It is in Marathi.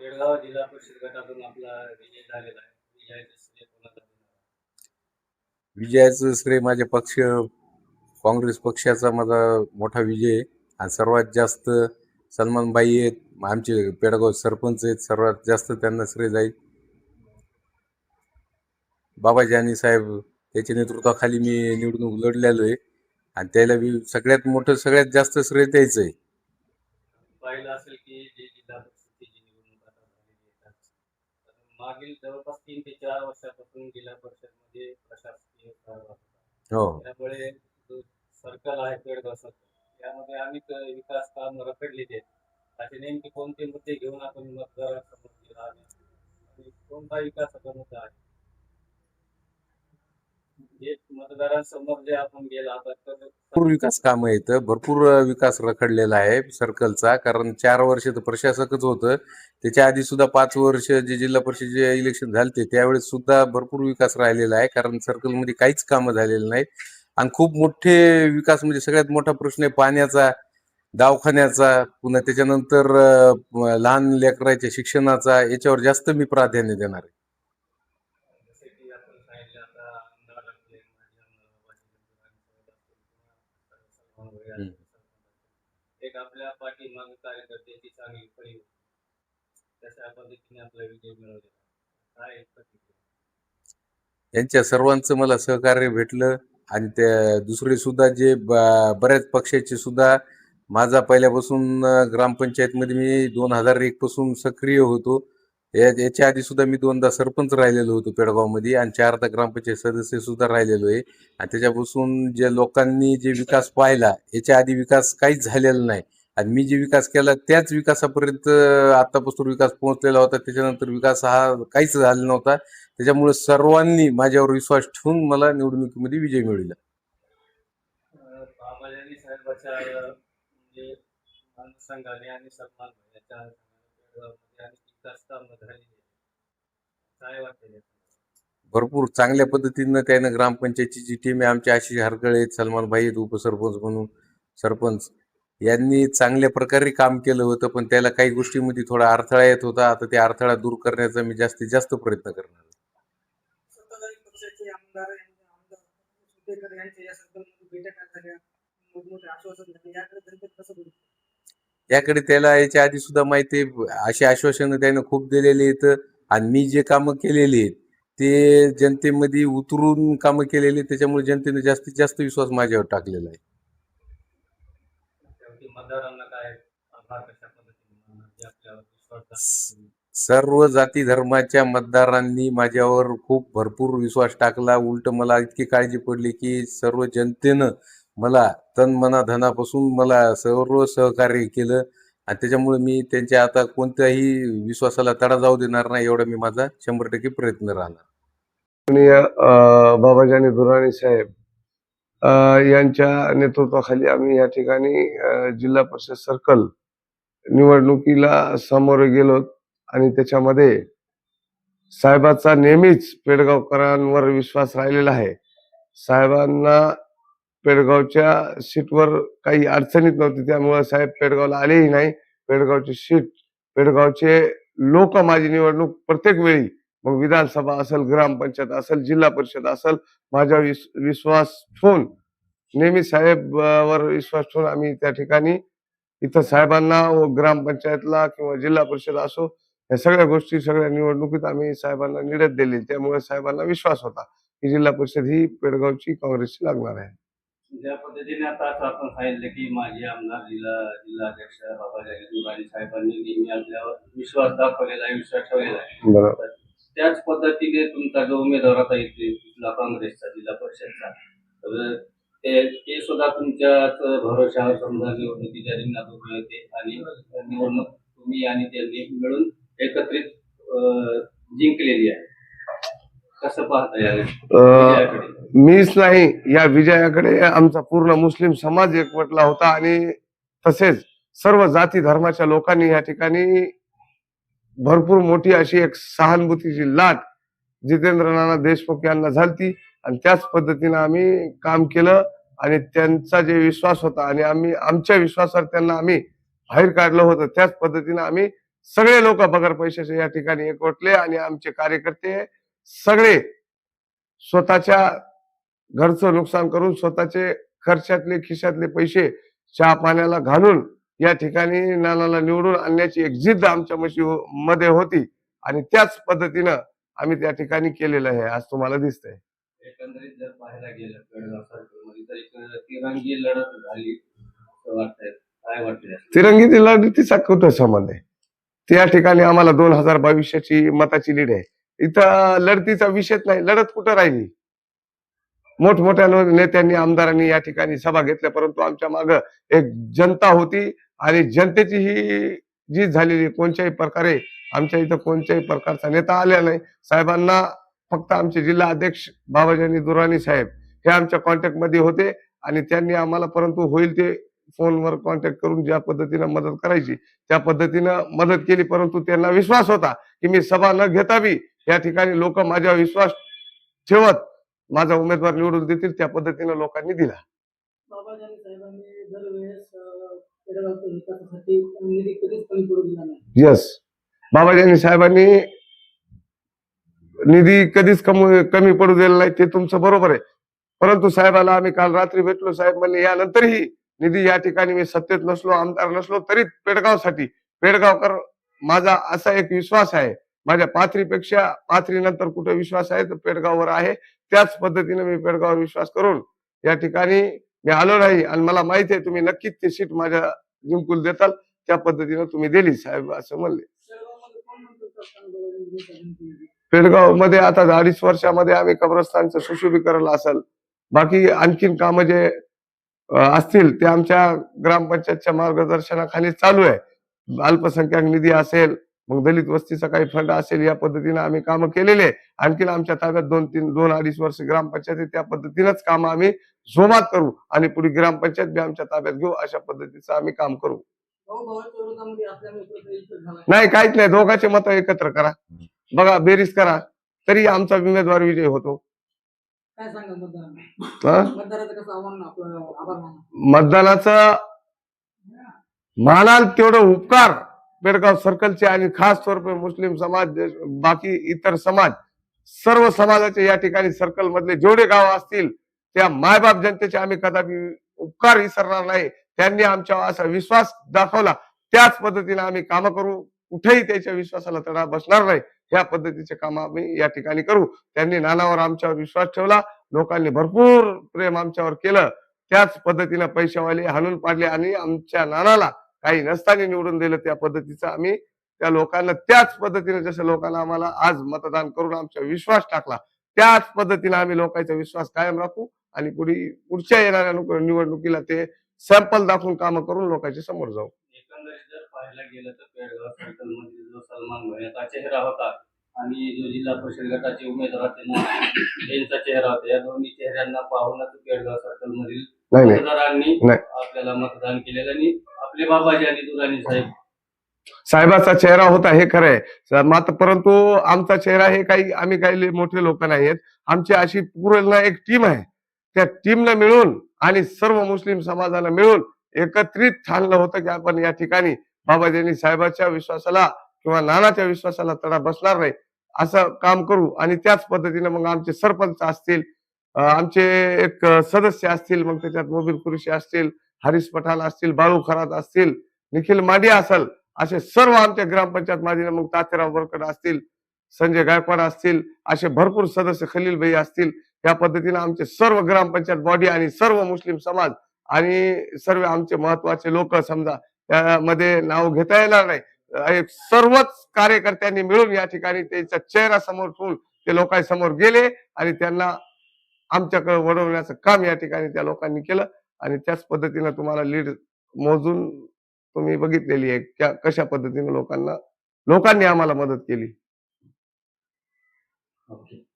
बेळगाव जिल्हा परिषद गटातून आपला विजय झालेला आहे. विजयाचे श्रेय कोणाला? विजयाचं श्रेय माझ्या पक्ष काँग्रेस पक्षाचा माझा मोठा विजय आहे. आणि सर्वात जास्त सलमानबाई आहेत आमचे पेडगाव सरपंच आहेत सर्वात जास्त त्यांना श्रेय जाईल. बाबाजी आणि साहेब त्याच्या नेतृत्वाखाली मी निवडणूक लढलेलो आहे. आणि त्याला सगळ्यात मोठं सगळ्यात जास्त श्रेय द्यायचं आहे. पाहिलं असेल की जे जिल्हा परिषदेची निवडणूक आता झालेली आहे तर मागील जवळपास तीन ते चार वर्षापासून जिल्हा परिषदमध्ये प्रशासकीय. हो त्यामुळे जो सर्कल आहे पेडगाव सर्कल यामध्ये अनेक विकास काम रखडलेले आहेत असे नेमके कोणते मुद्दे घेऊन आपण मतदारांसमोर गेला आहे आणि कोणता विकासाचा मुद्दा आहे जे मतदारांसमोर जे आपण गेला तर भरपूर विकास काम आहेत भरपूर विकास रखडलेला आहे सर्कलचा कारण चार वर्ष तर प्रशासकच होतं. त्याच्या आधी सुद्धा पाच वर्ष जे जिल्हा परिषदेचे इलेक्शन झालते त्यावेळेस सुद्धा भरपूर विकास राहिलेला आहे कारण सर्कलमध्ये काहीच कामं झालेली नाहीत. आणि खूप मोठे विकास म्हणजे सगळ्यात मोठा प्रश्न आहे पाण्याचा दवाखान्याचा पुन्हा त्याच्यानंतर लहान लेकराच्या शिक्षणाचा याच्यावर जास्त मी प्राधान्य देणार आहे जसे की आपण सांगितलं आता आमदार आपले माजी आमदार बाबाजी सलमान भैया हम्म. प्रत्येक आपल्या पाठीमागे कार्यकर्त्याची चांगली फळी तशा पद्धतीने आपला विजय मिळवलेला काय प्रतिक्रिया. यांच्या सर्वांचं मला सहकार्य भेटलं आणि त्या दुसरे सुद्धा जे ब- बऱ्याच पक्षाचे सुद्धा माझा पहिल्यापासून ग्रामपंचायतमध्ये मी दोन हजार एकपासून सक्रिय होतो. याच्या आधी सुद्धा मी दोनदा सरपंच राहिलेलो होतो पेडगावमध्ये आणि चारदा ग्रामपंचायत सदस्य सुद्धा राहिलेलो आहे. आणि त्याच्यापासून जे लोकांनी जे विकास पाहिला याच्या आधी विकास काहीच झालेला नाही. आणि मी जे विकास केला त्याच विकासापर्यंत आतापासून विकास पोहोचलेला होता. त्याच्यानंतर विकास हा काहीच झाला नव्हता. त्याच्यामुळे सर्वांनी माझ्यावर विश्वास ठेवून मला निवडणुकीमध्ये विजय मिळविला. संघाने आणि भरपूर चांगल्या पद्धतीनं त्यानं ग्रामपंचायतीची जी टीम आहे आमचे आशिष हरकळे आहेत सलमान भाई आहेत उपसरपंच म्हणून सरपंच यांनी चांगल्या प्रकारे काम केलं होतं पण त्याला काही गोष्टीमध्ये थोडा अडथळा येत होता. आता त्या अडथळा दूर करण्याचा मी जास्तीत जास्त प्रयत्न करणार आहे. सत्ताधारी पक्षाचे आमदार आमदार सुपेकर यांच्या या सर्कलमध्ये बैठका झाल्या. मोठमोठे आश्वासन झाले. याकडे त्याला याच्या आधी सुद्धा माहिती अशी आश्वासनं त्यानं खूप दिलेली आहेत. आणि मी जे कामं केलेली आहेत ते जनतेमध्ये उतरून कामं केलेली आहेत. त्याच्यामुळे जनतेने जास्तीत जास्त विश्वास माझ्यावर टाकलेला आहे. सर्व जाती धर्माच्या मतदारांनी माझ्यावर खूप भरपूर विश्वास टाकला. उलट मला इतकी काळजी पडली की सर्व जनतेनं मला तन मना धनापासून मला सर्व सहकार्य केलं. आणि त्याच्यामुळे मी त्यांच्या आता कोणत्याही विश्वासाला तडा जाऊ देणार नाही एवढा मी माझा शंभर टक्के प्रयत्न राहणार. बाबाजानी दुराणी साहेब यांच्या नेतृत्वाखाली आम्ही या ठिकाणी जिल्हा परिषद सर्कल निवडणुकीला सामोरे गेलो आणि त्याच्यामध्ये साहेबाचा नेहमीच पेडगावकरांवर विश्वास राहिलेला आहे. साहेबांना पेडगावच्या सीटवर काही अडचणीत नव्हती. त्यामुळे साहेब पेडगावला आलेही नाही. पेडगावची सीट पेडगावचे लोक माझी निवडणूक प्रत्येक वेळी मग विधानसभा असेल ग्रामपंचायत असेल जिल्हा परिषद असेल माझ्या विस विश्वास ठेवून नेहमी साहेब वर विश्वास ठेवून आम्ही त्या ठिकाणी इथं साहेबांना व ग्रामपंचायतला किंवा जिल्हा परिषद असो या सगळ्या गोष्टी सगळ्या निवडणुकीत आम्ही साहेबांना निडत दिली त्यामुळे साहेबांना विश्वास होता की जिल्हा परिषद ही पेडगावची काँग्रेसची लागणार आहे. ज्या पद्धतीने आता आपण सांगितलं की माजी आमदार जिल्हा जिल्हाध्यक्ष बाबाजानी दुराणी साहेबांनी नेहमी आपल्यावर विश्वास दाखवलेला आहे विश्वास ठेवलेला आहे. त्याच पद्धतीने तुमचा जो उमेदवार आता येते तिथला काँग्रेसचा जिल्हा परिषदचा तर ते सुद्धा तुमच्याच भरोशावर समजा निवडणुकीच्या रिंगणात उभे होते आणि निवडणूक तुम्ही आणि त्यांनी मिळून एकत्रित जिंकलेली आहे. कसं पाहता? मीच नाही या विजयाकडे आमचा पूर्ण मुस्लिम समाज एकवटला होता आणि तसेच सर्व जाती धर्माच्या लोकांनी या ठिकाणी भरपूर मोठी अशी एक सहानुभूतीची लाट जितेंद्र नाना देशमुख यांना झालती आणि त्याच पद्धतीनं आम्ही काम केलं आणि त्यांचा जे विश्वास होता आणि आम्ही आमच्या विश्वासावर त्यांना आम्ही बाहेर काढलं होतं त्याच पद्धतीनं आम्ही सगळे लोक बगर पैशाचे या ठिकाणी एकवटले आणि आमचे कार्यकर्ते सगळे स्वतःच्या घरचं नुकसान करून स्वतःचे खर्चातले खिशातले पैसे चहा पाण्याला घालून या ठिकाणी नानाला निवडून आणण्याची एक जिद्द आमच्या मशी मध्ये होती आणि त्याच पद्धतीनं आम्ही त्या ठिकाणी केलेलं आहे आज तुम्हाला दिसतंय. एकंदरीत जर पाहायला गेलं तिरंगी लढत झाली असं वाटतंय. काय वाटतंय तिरंगी लढतीचा कुठं संबंध आहे? त्या ठिकाणी आम्हाला दोन हजार बावीसशेची मताची लीड आहे. इथं लढतीचा विषयच नाही लढत कुठं राहिली? मोठमोठ्या नेत्यांनी आमदारांनी या ठिकाणी सभा घेतल्या परंतु आमच्या माग एक जनता होती आणि जनतेची ही जी झालेली कोणत्याही प्रकारे आमच्या इथं कोणत्याही प्रकारचा नेता आलेला नाही. साहेबांना फक्त आमचे जिल्हा अध्यक्ष बाबाजानी दुराणी साहेब हे आमच्या कॉन्टॅक्टमध्ये होते आणि त्यांनी आम्हाला परंतु होईल ते फोनवर कॉन्टॅक्ट करून ज्या पद्धतीनं मदत करायची त्या पद्धतीनं मदत केली परंतु त्यांना विश्वास होता की मी सभा न घेता बी या ठिकाणी लोक माझ्यावर विश्वास ठेवत माझा उमेदवार निवडून देतील त्या पद्धतीनं लोकांनी दिला. येस बाबाजानी साहेबांनी निधी कधीच कमी कमी पडू दिला नाही ते तुमचं बरोबर आहे. परंतु साहेबाला आम्ही काल रात्री भेटलो साहेब म्हणले यानंतरही निधी या ठिकाणी मी सत्तेत नसलो आमदार नसलो तरी पेडगावसाठी पेडगावकर माझा असा एक विश्वास आहे माझ्या पाथरीपेक्षा पाथरीनंतर कुठे विश्वास आहे तर पेडगाववर आहे. त्याच पद्धतीने मी पेडगाववर विश्वास करून या ठिकाणी मी आलो नाही आणि मला माहिती आहे तुम्ही नक्कीच ते सीट माझ्या जिंकून देताल. त्या पद्धतीने तुम्ही दिली साहेब असं म्हणले. पेडगावमध्ये पेडगावमध्ये आता अडीच वर्षामध्ये आम्ही कब्रस्तानचं सुशोभीकरण असेल. बाकी आणखीन कामं जे असतील ते आमच्या ग्रामपंचायतच्या मार्गदर्शनाखाली चालू आहे. अल्पसंख्याक निधी असेल मग दलित वस्तीचा काही फंड असेल या पद्धतीने आम्ही कामं केलेले. आणखीन आमच्या ताब्यात दोन तीन दोन अडीच वर्ष ग्रामपंचायत त्या पद्धतीनंच कामं आम्ही जोमात करू आणि पुढे ग्रामपंचायत बी आमच्या ताब्यात घेऊ अशा पद्धतीचं आम्ही काम करू. नाही काहीच नाही. दोघांचे मत एकत्र करा. बघा बेरीज करा. तरी आमचा उमेदवार विजय होतो. मतदानाचं मानाल तेवढं उपकार. बेळगाव सर्कलचे आणि खास स्वरूपे मुस्लिम समाज बाकी इतर समाज सर्व समाजाचे या ठिकाणी सर्कल मधले जेवढे गाव असतील त्या मायबाप जनतेचे आम्ही कदापि उपकार विसरणार नाही. त्यांनी आमच्यावर असा विश्वास दाखवला. त्याच पद्धतीने आम्ही कामं करू. कुठेही त्याच्या विश्वासाला तडा बसणार नाही. या पद्धतीचे काम आम्ही या ठिकाणी करू. त्यांनी नानावर आमच्यावर विश्वास ठेवला. लोकांनी भरपूर प्रेम आमच्यावर केलं. त्याच पद्धतीनं पैशावाले हाणून पाडले आणि आमच्या नानाला काही नसताना निवडून दिलं त्या पद्धतीचं. आम्ही त्या लोकांना त्याच पद्धतीने जसं लोकांना आम्हाला आज मतदान करून आमचा विश्वास टाकला त्याच पद्धतीने आम्ही लोकांचा विश्वास कायम राखू आणि पुढे पुढच्या येणाऱ्या निवडणुकीला ते सॅम्पल दाखवून कामं करून लोकांच्या समोर जाऊ. एकंदरीत जर पाहायला गेलं तर पेडगाव सर्कलमध्ये जो सलमान भैयाचा चेहरा होता आणि जो जिल्हा परिषद गटाचे उमेदवार होते ना त्यांचा चेहरा होता. या दोन्ही चेहऱ्यांना पाहूनच पेडगाव सर्कल मधील मतदारांनी. आपल्याला मतदान केलेलं आणि आपले बाबाजी आणि दुराणी साहेब. साहेबाचा चेहरा होता हे खरं आहे मात्र परंतु आमचा चेहरा हे काही आम्ही काही लय मोठे लोक नाही आहेत. आमची अशी पूर्ण एक टीम आहे. त्या टीमनं मिळून आणि सर्व मुस्लिम समाजानं मिळून एकत्रित ठाणलं होतं की आपण या ठिकाणी बाबाजींनी साहेबाच्या विश्वासाला किंवा नानाच्या विश्वासाला तडा बसणार नाही. असं काम करू आणि त्याच पद्धतीने मग आमचे सरपंच असतील अं, आमचे एक अं, सदस्य असतील मग त्याच्यात मोबिल कुरुशी असतील हरीश पठाण असतील बाळू खरात असतील निखिल मांडिया असेल असे सर्व आमच्या ग्रामपंचायत माजी मग तात्याराव बोरकर असतील संजय गायकवाड असतील असे भरपूर सदस्य खलील भाई असतील या पद्धतीने आमचे सर्व ग्रामपंचायत बॉडी आणि सर्व मुस्लिम समाज आणि सर्व आमचे महत्त्वाचे लोक समजा त्यामध्ये नाव घेता येणार नाही. एक सर्वच कार्यकर्त्यांनी मिळून या ठिकाणी त्यांचा चेहरा समोर ठेवून ते लोकांसमोर गेले आणि त्यांना आमच्याकडे वळवण्याचं काम या ठिकाणी त्या लोकांनी केलं. आणि त्याच पद्धतीनं तुम्हाला लीड मोजून तुम्ही बघितलेली आहे त्या कशा पद्धतीने लोकांना लोकांनी आम्हाला मदत केली. ओके.